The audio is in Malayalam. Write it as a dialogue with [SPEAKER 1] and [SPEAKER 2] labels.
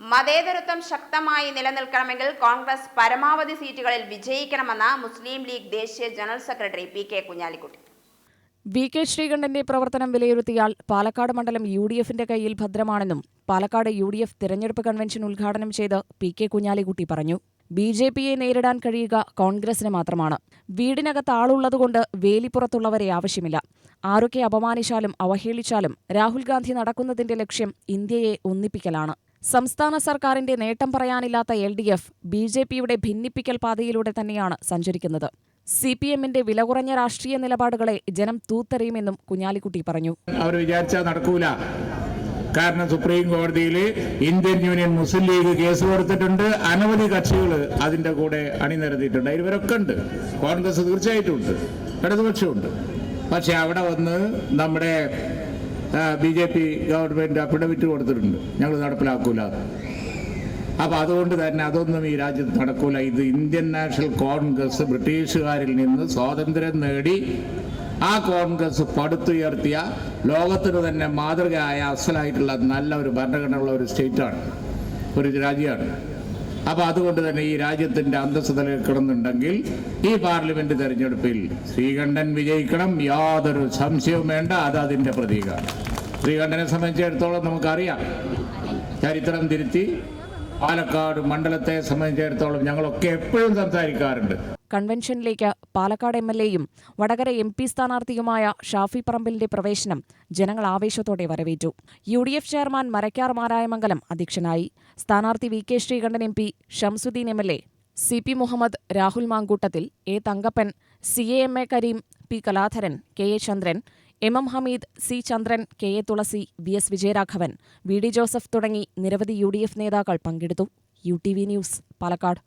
[SPEAKER 1] മതേതരത്വം ശക്തമായി നിലനിൽക്കണമെങ്കിൽ കോൺഗ്രസ് പരമാവധി സീറ്റുകളിൽ വിജയിക്കണമെന്ന് മുസ്ലിം ലീഗ് ദേശീയ general secretary P K Kunhalikutty.
[SPEAKER 2] V K ശ്രീകണ്ഠന്റെ പ്രവർത്തനം വിലയിരുത്തിയാൽ പാലക്കാട് മണ്ഡലം യു ഡി എഫിന്റെ കയ്യിൽ ഭദ്രമാണെന്നും പാലക്കാട് യു ഡി എഫ് തിരഞ്ഞെടുപ്പ് കൺവെൻഷൻ ഉദ്ഘാടനം ചെയ്ത് പി കെ കുഞ്ഞാലിക്കുട്ടി പറഞ്ഞു. ബി ജെ പിയെ നേരിടാൻ കഴിയുക കോൺഗ്രസിന് മാത്രമാണ്. വീടിനകത്ത് ആളുള്ളതുകൊണ്ട് വേലിപ്പുറത്തുള്ളവരെ ആവശ്യമില്ല. ആരൊക്കെ അപമാനിച്ചാലും അവഹേളിച്ചാലും രാഹുൽ ഗാന്ധി നടക്കുന്നതിന്റെ ലക്ഷ്യം ഇന്ത്യയെ ഒന്നിപ്പിക്കലാണ്. സംസ്ഥാന സർക്കാരിന്റെ നേട്ടം പറയാനില്ലാത്ത L D F B J പിയുടെ ഭിന്നിപ്പിക്കൽ പാതയിലൂടെ തന്നെയാണ് സഞ്ചരിക്കുന്നത്. സി പി എമ്മിന്റെ വില കുറഞ്ഞ രാഷ്ട്രീയ നിലപാടുകളെ ജനം തൂത്തെറിയുമെന്നും കുഞ്ഞാലിക്കുട്ടി പറഞ്ഞു.
[SPEAKER 3] അവർ വിചാരിച്ചാൽ നടക്കൂല. കാരണം സുപ്രീം കോടതിയിൽ ഇന്ത്യൻ യൂണിയൻ മുസ്ലിം ലീഗ് കേസ് കൊടുത്തിട്ടുണ്ട്. അനവധി കക്ഷികൾ അതിന്റെ കൂടെ അണിനിരത്തിയിട്ടുണ്ട്. ഇവരൊക്കെ ഉണ്ട്. കോൺഗ്രസ് തീർച്ചയായിട്ടും ഉണ്ട്. ഇടതുപക്ഷമുണ്ട് പക്ഷെ അവിടെ വന്ന് നമ്മുടെ B J P government affidavit കൊടുത്തിട്ടുണ്ട്. ഞങ്ങൾ നടപ്പിലാക്കൂല. അപ്പോൾ അതുകൊണ്ട് തന്നെ അതൊന്നും ഈ രാജ്യത്ത് നടക്കൂല. ഇത് ഇന്ത്യൻ നാഷണൽ കോൺഗ്രസ് ബ്രിട്ടീഷുകാരിൽ നിന്ന് സ്വാതന്ത്ര്യം നേടി ആ കോൺഗ്രസ് പടുത്തുയർത്തിയ ലോകത്തിന് തന്നെ മാതൃകയായ അസലായിട്ടുള്ള നല്ല ഒരു ഭരണഘടനയുള്ള ഒരു സ്റ്റേറ്റാണ്. ഒരു രാജ്യമാണ്. അപ്പൊ അതുകൊണ്ട് തന്നെ ഈ രാജ്യത്തിന്റെ അന്തസ്സ നിലനിൽക്കണമെന്നുണ്ടെങ്കിൽ ഈ പാർലമെന്റ് തെരഞ്ഞെടുപ്പിൽ ശ്രീകണ്ഠൻ വിജയിക്കണം. യാതൊരു സംശയവും വേണ്ട. അത് അതിന്റെ പ്രതീകമാണ് ശ്രീകണ്ഠനെ സംബന്ധിച്ചിടത്തോളം നമുക്കറിയാം. ചരിത്രം തിരുത്തി പാലക്കാട് മണ്ഡലത്തെ സംബന്ധിച്ചിടത്തോളം ഞങ്ങളൊക്കെ എപ്പോഴും സംസാരിക്കാറുണ്ട്.
[SPEAKER 2] കൺവെൻഷനിലേക്ക് പാലക്കാട് എം എൽ എയും വടകര എം പി സ്ഥാനാർത്ഥിയുമായ ഷാഫി പറമ്പിലിന്റെ പ്രവേശനം ജനങ്ങൾ ആവേശത്തോടെ വരവേറ്റു. U D F chairman Marakkar Marayamangalam അധ്യക്ഷനായി. സ്ഥാനാർത്ഥി V K Sreekandan M P Shamsuddin M L A C P Muhammad Rahul Mamkootathil A Thankappan C A M A Kareem P Kaladharan K A Chandran M M Hameed C Chandran K A Thulasi V S Vijayaraghavan V D Joseph തുടങ്ങി നിരവധി യു ഡി എഫ് നേതാക്കൾ പങ്കെടുത്തു. U T V news Palakkad.